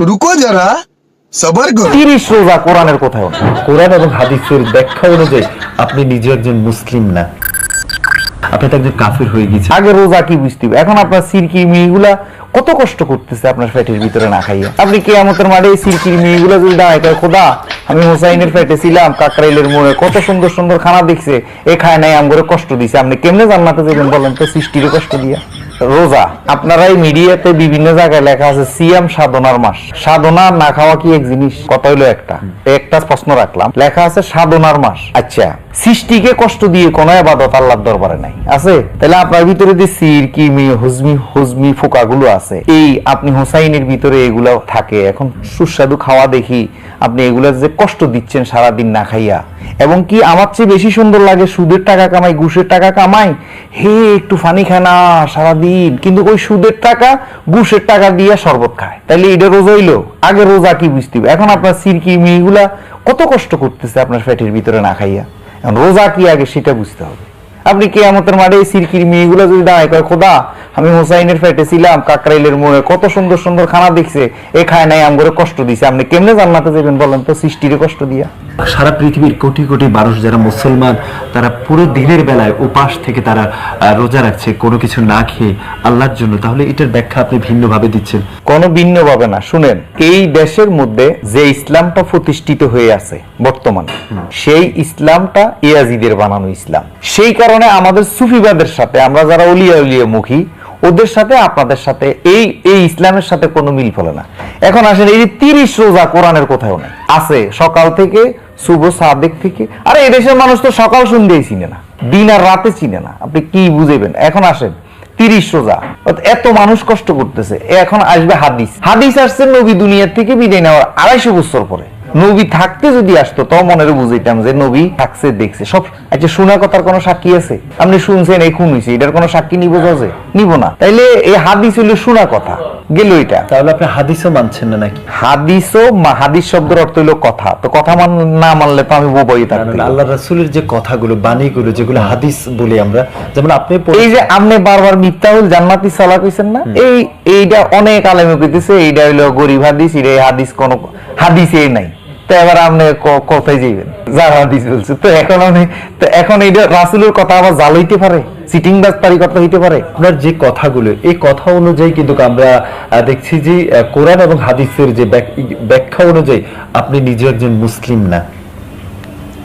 রুকো যারা, সবার তিরিশ রোজা কোরআনের কোরআন এবং হাদিসের ব্যাখ্যা অনুযায়ী আপনি নিজে একজন মুসলিম না। আপনি তো একজন কাফির হয়ে গেছে আগে রোজা কি বুঝতে এখন আপনার সিরকি মেয়েগুলা কত কষ্ট করতেছে আপনার ফ্যাটের ভিতরে না খাইয়া। আপনি কে আমাদের মাঠে এই মেয়েগুলো যদি দাঁড়ায় খোদা, আমি হোসাইনের ফ্যাটে ছিলাম, কাকরাইলের মোড়ে কত সুন্দর সুন্দর খানা দেখছে। এ খায় নাই, আমগরে কষ্ট দিছে। আপনি কেমনে জান্নাতে যাবেন বলেন তো সৃষ্টির কষ্ট দিয়া। রোজা। আপনারা এই মিডিয়াতে বিভিন্ন জায়গায় লেখা আছে, সিয়াম সাধনার মাস। সাধনা না খাওয়া কি এক জিনিস? কত হইল একটা। একটা প্রশ্ন রাখলাম। লেখা আছে, সাধনার মাস। আচ্ছা সৃষ্টিকে কষ্ট দিয়ে কোনো আবাদত আল্লাহর দরবারে নাই। আছে? তাহলে আপনার ভিতরে যে সির কিমি হুজমি হুজমি ফোকাগুলো আছে, এই আপনি হোসাইনের ভিতরে এগুলো থাকে। এখন সুস্বাদু খাওয়া দেখি আপনি এগুলা যে কষ্ট দিচ্ছেন সারাদিন না খাইয়া। এবং কি আমার চেয়ে বেশি সুন্দর লাগে সুদের টাকা কামাই, ঘুষের টাকা কামাই? হে, একটু ফানি খায় না সারাদিন। কিন্তু ওই সুদের টাকা, ঘুষের টাকা দিয়ে শরবত খায়। তাহলে এটা রোজা হইল? আগে রোজা কি বুঝতে? এখন আপনার সিরকি মেয়েগুলা কত কষ্ট করতেছে আপনার পেটের ভিতরে না খাইয়া। রোজা কি আগে সেটা বুঝতে হবে। আপনি কেয়ামতের মাঠে এই সিরকির মেয়েগুলো যদি দাঁড়ায় কয়, খোদা, আমি হোসাইনের ফ্যাটে ছিলাম, কাকরাইলের মোড়ে কত সুন্দর সুন্দর খানা দেখছে, এ খায় নাই, আমগরে কষ্ট দিছে। আপনি কেমনে জান্নাতে যাবেন বলেন তো, সৃষ্টির কষ্ট দিয়া? সারা পৃথিবীর কোটি কোটি মানুষ যারা মুসলমান তারা পুরো দিনের বেলায় উপাস থেকে তারা রোজা রাখছে কোনো কিছু না খেয়ে আল্লাহর জন্য। তাহলে এটার ব্যাখ্যা আপনি ভিন্নভাবে দিচ্ছেন। কোনো ভিন্ন ভাবে না। শুনেন এই দেশের মধ্যে যে ইসলামটা প্রতিষ্ঠিত হয়ে আছে বর্তমানে সেই ইসলামটা ইয়াজিদের বানানো ইসলাম। সেই কারণে আমাদের সুফিবাদের সাথে আমরা যারা উলিয়া উলিয়া মুখী ওদের সাথে আপনাদের সাথে এই এই ইসলামের সাথে কোনো মিল ফলে না। এখন আসেন এই যে তিরিশ রোজা কোরআনের কোথাও নেই। আছে সকাল থেকে শুভ সাদেক থেকে। আরে এদেশের মানুষ তো সকাল সন্ধ্যেই চিনে না, দিন আর রাতে চিনে না। আপনি কি বুঝেবেন এখন আসেন, তিরিশ অর্থাৎ এত মানুষ কষ্ট করতেছে এখন আসবে হাদিস। হাদিস আসছে নবী দুনিয়ার থেকে বিদায় নেওয়ার আড়াইশো বছর পরে। নবী থাকতে যদি আসতো তো মনের বুঝাইতাম যে নবী থাকছে, দেখছে। সব আচ্ছা শোনা কথার কোনো সাক্ষী আছে? আপনি শুনছেন, এই খুন হয়েছে এটার কোনো সাক্ষী নিব যে নিব না। তাইলে এই হাদিস হইল শোনা কথা। গেল এটা। তাহলে আপনি হাদিসও মানছেন না নাকি? হাদিসও হাদিস শব্দের অর্থ হইল কথা। তো কথা মান না মানলে তো আমি বোবাই থাকতাম আল্লাহ রাসূলের যে কথাগুলো বাণীগুলো যেগুলো হাদিস বলি আমরা যেমন আপনি এই যে আপনি বারবার মিথ্যাহুল জান্নাতি সালা কইছেন না? এই এইটা অনেক আলেমে কইতেছে এইটা হইল গরিব হাদিস এটা হাদিস কোন হাদিসে নাই। তো এবার আপনি কোথায় যাইবেন। যার হাদিস বলছে। তো এখন আপনি তো এখন এইটা রাসূলের কথা আবার জাল হইতে পারে? সিটিং বাজপারি কথা হইতে পারে? আপনার যে কথাগুলো এই কথা অনুযায়ী কিন্তু আমরা দেখছি যে কোরআন এবং হাদিসের যে ব্যাখ্যা অনুযায়ী আপনি নিজে একজন মুসলিম না।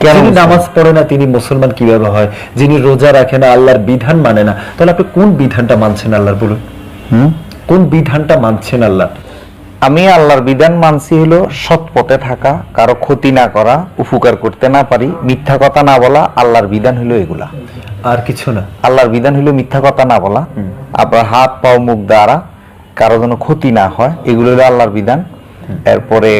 কেন যিনি নামাজ পড়ে না তিনি মুসলমান কীভাবে হয়? যিনি রোজা রাখে না আল্লাহর বিধান মানে না। তাহলে আপনি কোন বিধানটা মানছেন আল্লাহর বলুন? কোন বিধানটা মানছেন আল্লাহ? আমি আল্লাহর বিধান মানছি হলো সৎ পথে থাকা কারও ক্ষতি না করা উপকার করতে না পারি মিথ্যা কথা না বলা আল্লাহর বিধান হলো এগুলা। আর কিছু না। আল্লাহর বিধান হলো মিথ্যা কথা না বলা। আপনার হাত পাও মুখ দ্বারা কারও যেন ক্ষতি না হয় এগুলো হলো আল্লাহর বিধান। এরপরে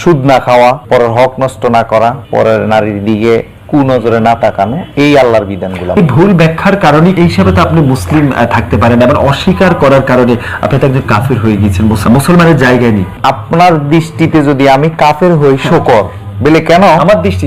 সুদ না খাওয়া পরের হক নষ্ট না করা পরের নারীর দিকে কুনজরে না তাকানো এই আল্লাহর বিধানগুলো। এই ভুল ব্যাখ্যার কারণে এই হিসাবে তো আপনি মুসলিম থাকতে পারেন আবার অস্বীকার করার কারণে আপনি তো একজন কাফের হয়ে গিয়েছেন মুসলমানের জায়গায় নেই। আপনার দৃষ্টিতে যদি আমি কাফের হই শোকর। বলে কেন? আমার দৃষ্টি